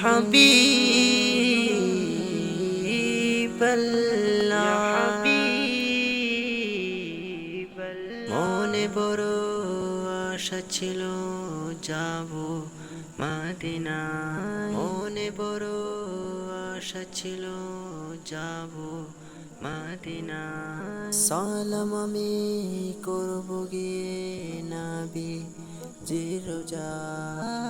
حبيب الله মনে বড় আশা ছিল যাব মাদিনা মনে বড় আশা ছিল যাব মাদিনা সালাম আমি করব গিয়ে নাবি জিরোজাই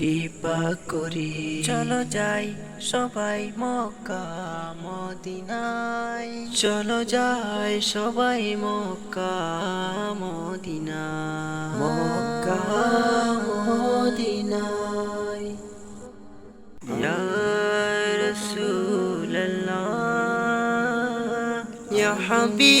কৃপা করি। চলো যাই সবাই মক্কা মদিনায়। চলো যাই সবাই মক্কা মদিনা মক্কা মদিনায়। ইয়া রাসূলুল্লাহ ইয়া হাবিবাল্লাহ।